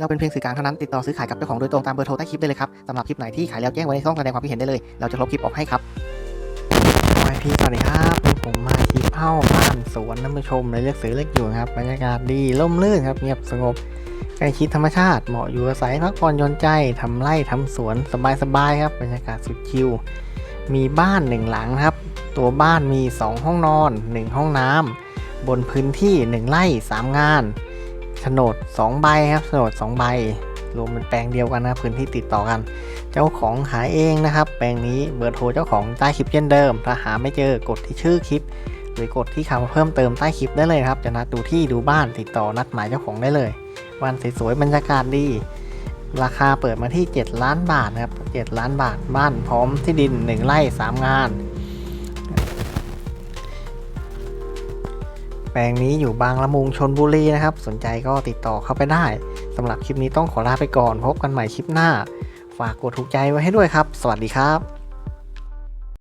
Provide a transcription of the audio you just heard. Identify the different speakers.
Speaker 1: เราเป็นเพียงสื่อกลางเท่านั้นติดต่อซื้อขายกับเจ้าของโดยตรงตามเบอร์โทรใต้คลิปได้เลยครับสำหรับคลิปไหนที่ขายแล้วแจ้งไว้ในช่องแสดงความคิดเห็นได้เลย เราจะลบคลิปออกให้ครับพี่สวัสดีครับผมมาคลิปเข้าบ้านสวนท่านผู้ชมเลยเลือกซื้อเลือกอยู่ครับบรรยากาศดีร่มรื่นครับเงียบสงบใกล้ชิดธรรมชาติเหมาะอยู่อาศัยพักผ่อนยอนใจทำไร่ทำสวนสบายๆครับบรรยากาศสุดชิลมีบ้านหนึ่งหลังครับ ตัวบ้านมี 2 ห้องนอน 1 ห้องน้ำบนพื้นที่ 1ไร่3งาน โฉนด2ใบครับโฉนด2ใบรวมเป็นแปลงเดียวกันนะพื้นที่ติดต่อกัน เจ้าของขายเองนะครับ แปลงนี้เบอร์โทรเจ้าของใต้คลิปเช่นเดิม ถ้าหาไม่เจอกดที่ชื่อคลิป หรือกดที่คำว่าเพิ่มเติมใต้คลิปได้เลยครับ จะนัดดูที่ดูบ้านติดต่อนัดหมายเจ้าของได้เลย วันสวยๆบรรยากาศดี ราคาเปิดมาที่ 7 ล้านบาทนะครับ7ล้านบาทบ้านพร้อมที่ดิน 1ไร่3งาน แปลงนี้อยู่บางละมุงชนบุรีนะครับ สนใจก็ติดต่อเข้าไปได้สำหรับคลิปนี้ต้องขอลาไปก่อน พบกันใหม่คลิปหน้า ฝากกดถูกใจไว้ให้ด้วยครับ สวัสดีครับ